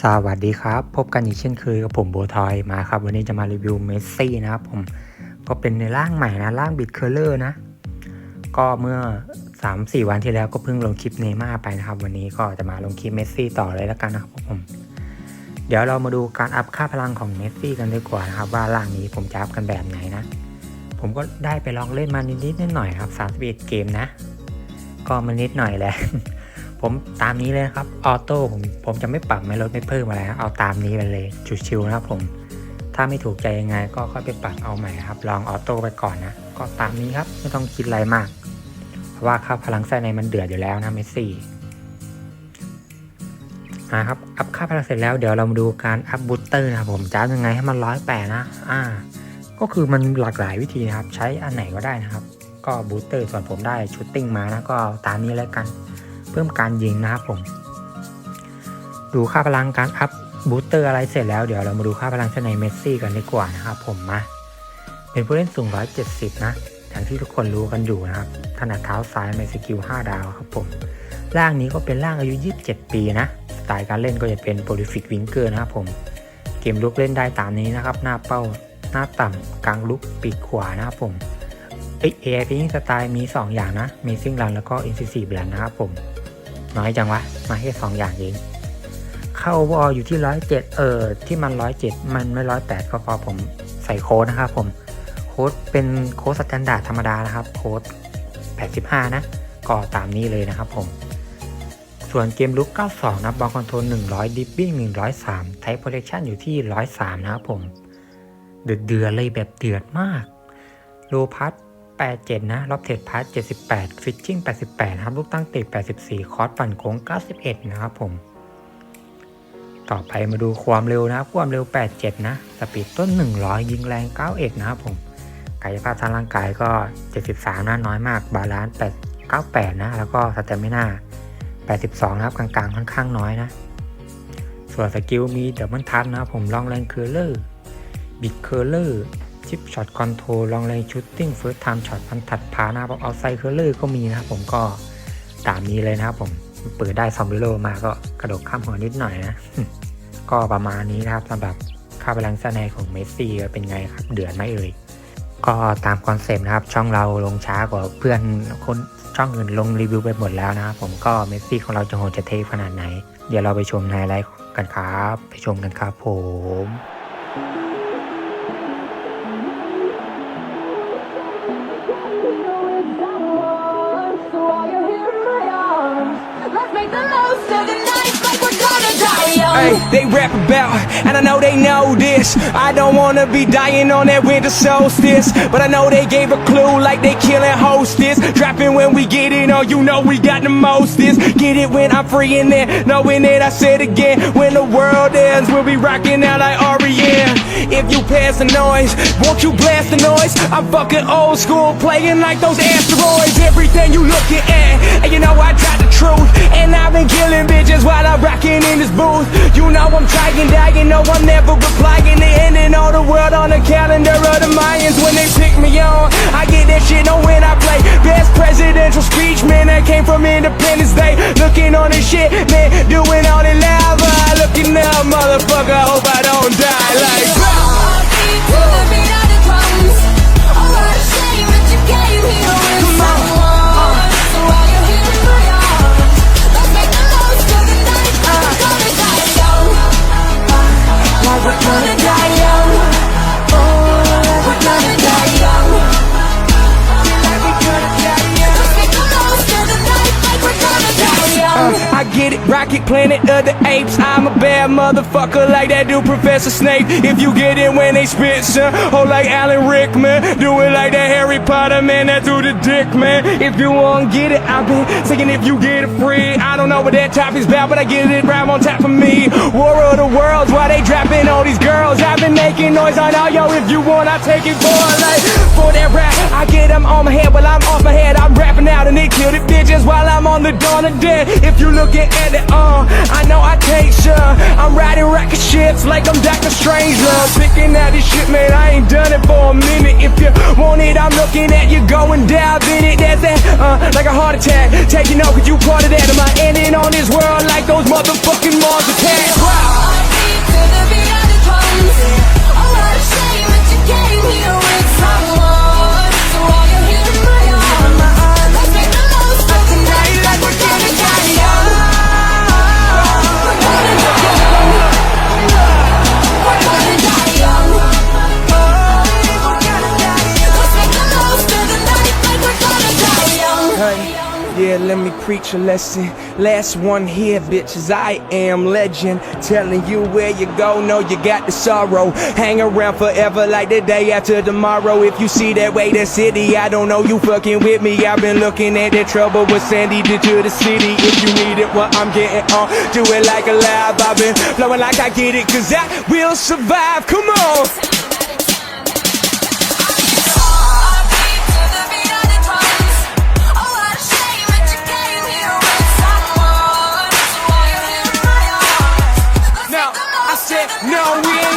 สวัสดีครับ พบกันอีกเช่นเคยกับผมโบทอยมาครับ วันนี้จะมารีวิวเมสซี่นะครับผมก็เป็นในร่างใหม่นะร่างบิดเคอร์เลอร์นะ ก็เมื่อ 3-4 วันที่แล้วก็เพิ่งลงคลิปเนย์ม่าไปนะครับ วันนี้ก็จะมาลงคลิปเมสซี่ต่อเลยแล้วกันนะครับผม เดี๋ยวเรามาดูการอัพค่าพลังของเมสซี่กันดีกว่านะครับ ว่าร่างนี้ผมจะอัพกันแบบไหนนะ ผมก็ได้ไปลองเล่นมานิดๆหน่อยครับ31เกมนะ ก็มานิดหน่อยแหละ ผมตามนี้เลยครับออโต้ผมผมจะไม่ปรับไม่ลดไม่เพิ่มอะไรเอาตามนี้ไปเลยชิวๆนะครับผม ถ้าไม่ถูกใจยังไงก็ค่อยไปปรับเอาใหม่ครับ ลองออโต้ไปก่อนนะ ก็ตามนี้ครับไม่ต้องคิดอะไรมาก เพราะว่าค่าพลังไส้ในมันเดือดอยู่แล้วนะเมสซี่นะครับอัพค่าพลังเสร็จแล้วเดี๋ยวเรามาดูการอัพบูสเตอร์นะครับผมจะยังไงให้มันร้อยแปดนะอ่าก็คือมันหลากหลายวิธีนะครับ ใช้อันไหนก็ได้นะครับ ก็บูสเตอร์ส่วนผมได้ชุดติ้งมานะก็ตามนี้แล้วกัน เพิ่มการยิงนะครับผม ดูค่าพลังการอัพบูสเตอร์อะไรเสร็จแล้วเดี๋ยวเรามาดูค่าพลังชนในเมสซี่กันดีกว่านะครับผมมาเป็นผู้เล่นสูง 170 นะอย่างที่ทุกคนรู้กันอยู่นะครับถนัดเท้าซ้ายในสกิล 5 ดาวครับผมร่างนี้ก็เป็นร่างอายุ 27 ปีนะสไตล์การเล่นก็จะเป็นโ r ลิฟิกวิงเกอร์นะครับผมเกมลุกเล่นได้ตามนี้นะครับ หน้าเป้าหน้าต่ำกลางลุกปีกขวานะครับผมเอเอพิงสไตล์มี 2 อย่างนะมีซิงรันแล้วก็อินซิซีแบลนนะครับผม น้อยจังวะ มาแค่สองอย่างเอง เข้าวอลอยู่ที่ร้อยเจ็ดเออที่มันร้อยเจ็ดมันไม่ร้อยแปดก็พอผมใส่โค้ดนะครับผม โค้ดเป็นโค้ดสแตนดาร์ดธรรมดานะครับ โค้ด85นะ ก็ตามนี้เลยนะครับผม ส่วนเกมลุก 92 นะบอลคอนโทรล 100 ดิฟบิ้ง 103 ไทป์โปรเทคชั่นอยู่ที่ 103 นะครับผม เดือดเดือดเลยแบบเดือดมาก โลพัท 87 นะ รอบเทรดพาร์ท78 ฟิชชิ่ง 88 นะครับ ลูกตั้งติด 84 คอร์สปั่นโค้ง 91 นะครับผม ต่อไปมาดูความเร็วนะความเร็ว 87 นะ สปีดต้น 100 ยิงแรง 91 นะครับผม กายภาพทางร่างกายก็ 73นะน้อยมาก บาลานซ์8 98 นะ แล้วก็สเตมิน่า82 นะครับ กลางๆ ค่อนข้างน้อยนะ ส่วนสกิลมีเดับเบิลทัชนะครับผมลองแรงเคอร์เลอร์ บิดเคอร์เลอร์ ชิปช็อตคอนโทรลลองเลงชูตติ้งเฟิร์สไทม์ช็อตพันถัดพานะครับเอาไซเคอร์เลอร์ก็มีนะครับผมก็ตามนี้เลยนะครับผมเปิดได้ซอมบิโลมาก็กระโดดข้ามหัวนิดหน่อยนะ ก็ประมาณนี้นะครับสำหรับค่าพลังสดงของเมสซี่เป็นไงครับ เดือดไหมเอ่ยก็ตามคอนเซปต์นะครับ ช่องเราลงช้ากว่าเพื่อนคนช่องอื่นลงรีวิวไปหมดแล้วนะครับผมก็เมสซี่ของเราจะโหดจะเทขนาดไหน เดี๋ยวเราไปชมในไลฟ์กันครับ ไปชมกันครับผม they rap about, and I know they know this. I don't wanna be dying on that winter solstice, but I know they gave a clue like they killing hostess. Dropping when we get it on, you know we got the mostest. Get it when I'm free in there, knowing that I said again. When the world ends, we'll be rocking out like REM. If you pass the noise, won't you blast the noise? I'm fucking old school, playing like those asteroids. Everything you looking at, and you know I got the truth. And I've been killing bitches while I'm rocking in this booth. You know I'm trying, dying, no I'm never replying. They ending all the world on the calendar of the Mayans when they pick me on. I get that shit on when I play. Best presidential speech, man, that came from Independence Day. Looking on this shit, man, doing all the lava. Looking up, motherfucker, hope I don't die like. The beat of the drums. Oh, what a shame that you came here I'm a bad motherfucker like that dude Professor Snape. If you get it when they spit, son, oh like Alan Rickman. Do it like that Harry Potter man, that through the dick, man. If you won't get it, I've been saying if you get it free. I don't know what that topic's about, but I get it right on top of me. War of the worlds, why they dropping all these girls? I've been making noise on all yo. If you want, I take it for like for that rap. I get them on my head, while I'm off my head. I'm rapping out and they kill the bitches while I'm on the dawn of dead. If you looking at it, uh, I know I I'm riding rocket ships like I'm Doctor Strange. Love picking out this shit, man. I ain't done it for a minute. If you want it, I'm looking at you going down in it. That's that, uh, like a heart attack. Taking cause you part of that. Am I ending on this world like those motherfucking Mars attacks? Wow. Let me preach a lesson. Last one here, bitches. I am legend. Telling you where you go, know you got the sorrow. Hang around forever like the day after tomorrow. If you see that way, the city, I don't know you fucking with me. I've been looking at the trouble with Sandy did to the city. If you need it, what I'm getting on, do it like a live. I've been flowing like I get it, cause I will survive. Come on. No, we ain't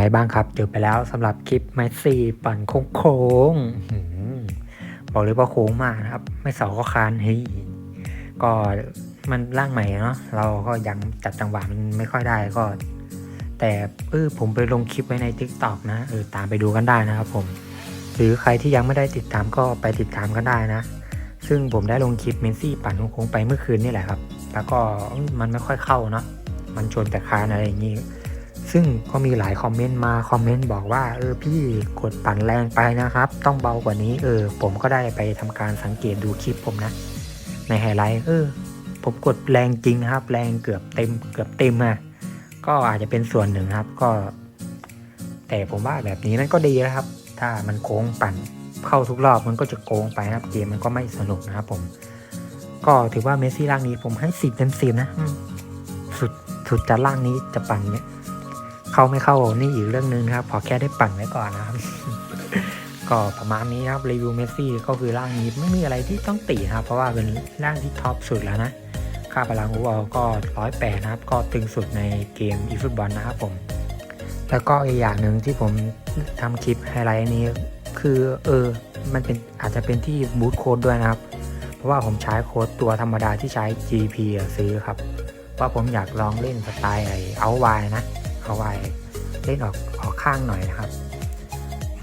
ไงบ้างครับ จบไปแล้วสำหรับคลิปไมซี่ปั่นโค้งๆบอกเลยว่าโค้งมากนะครับ ไม่เสาก็คานเฮ้ยก็มันร่างใหม่เนาะเราก็ยังจัดจังหวะมันไม่ค่อยได้ก็ แต่เออผมไปลงคลิปไว้ใน t ิ k t o k นะเออตามไปดูกันได้นะครับผม หรือใครที่ยังไม่ได้ติดตามก็ไปติดตามกันได้นะ ซึ่งผมได้ลงคลิปเมนซี่ปั่นโค้งไปเมื่อคืนนี่แหละครับ แล้วก็มันไม่ค่อยเข้าเนาะมันชนแต่คานอะไรอย่างนี้ ซึ่งก็มีหลายคอมเมนต์มาคอมเมนต์บอกว่าเออพี่กดปั่นแรงไปนะครับ ต้องเบากว่านี้เออ ผมก็ได้ไปทำการสังเกตดูคลิปผมนะ ในไฮไลท์เออ ผมกดแรงจริงครับ แรงเกือบเต็มเกือบเต็มอะก็อาจจะเป็นส่วนหนึ่งครับก็ แต่ผมว่าแบบนี้มันก็ดีนะครับ ถ้ามันโค้งปั่นเข้าทุกรอบมันก็จะโกงไปครับ เกมมันก็ไม่สนุกนะครับผม ก็ถือว่าเมสซี่ร่างนี้ผมให้สิบเต็มสิบนะสุดสุดจะร่างนี้จะปั่นเนี่ย เข้าไม่เข้านี่อีกเรื่องหนึงนะครับ พอแค่ได้ปั่นไว้ก่อนนะครับ ก็ประมาณนี้ครับรีวิวเมสซี่ก็คือร่างนี้ไม่มีอะไรที่ต้องติครับ เพราะว่าเป็นร่างที่ท็อปสุดแล้วนะค่าพลังอูอลก็ร้อยแปดนะครับ ก็ตึงสุดในเกมอีฟุตบอลนะครับผม แล้วก็อีกอย่างหนึ่งที่ผมทำคลิปไฮไลท์นี้ คือเออมันเป็นอาจจะเป็นที่บูตโค้ดด้วยนะครับ เพราะว่าผมใช้โค้ดตัวธรรมดาที่ใช้ GP ซื้อครับ ว่าผมอยากลองเล่นสไตล์ไอเอาไวนะ เอาไวเล่นออกออกข้างหน่อยนะครับ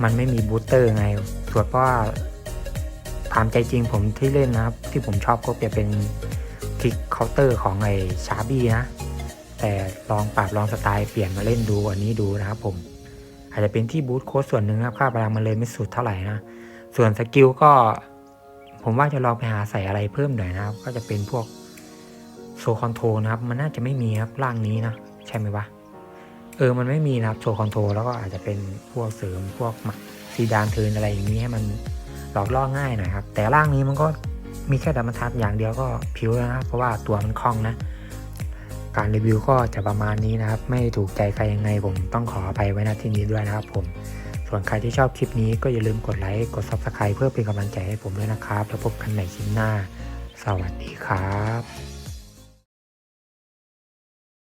มันไม่มีบูสเตอร์ไงส่วนเพราะว่าตามใจจริงผมที่เล่นนะครับ ที่ผมชอบก็จะเป็นคลิกเคาน์เตอร์ของไอ้ชาร์บี้นะ แต่ลองปรับลองสไตล์เปลี่ยนมาเล่นดูอันนี้ดูนะครับผม อาจจะเป็นที่บูทโค้ดส่วนหนึ่งครับค่าพลังมันเลยไม่สุดเท่าไหร่นะ ส่วนสกิลก็ ผมว่าจะลองไปหาใส่อะไรเพิ่มหน่อยนะครับ ก็จะเป็นพวกโซคอนโทรนะครับ มันน่าจะไม่มีครับร่างนี้นะ ใช่ไหมวะ เออ มันไม่มีนะครับโชว์คอนโทรแล้วก็อาจจะเป็นพวกเสริมพวกหมักซีดานเทินอะไรอย่างนี้ให้มันหลอกล่อง่ายหน่อยครับ แต่ร่างนี้มันก็มีแค่ดัมทัศอย่างเดียวก็ผิวแล้วนะ เพราะว่าตัวมันคล่องนะ การรีวิวก็จะประมาณนี้นะครับ ไม่ถูกใจใครยังไงผมต้องขออภัยไว้ณที่นี้ด้วยนะครับผม ส่วนใครที่ชอบคลิปนี้ก็อย่าลืมกดไลค์ กด Subscribe เพื่อเป็นกำลังใจให้ผมด้วยนะครับ แล้วพบกันใหม่คลิปหน้า สวัสดีครับ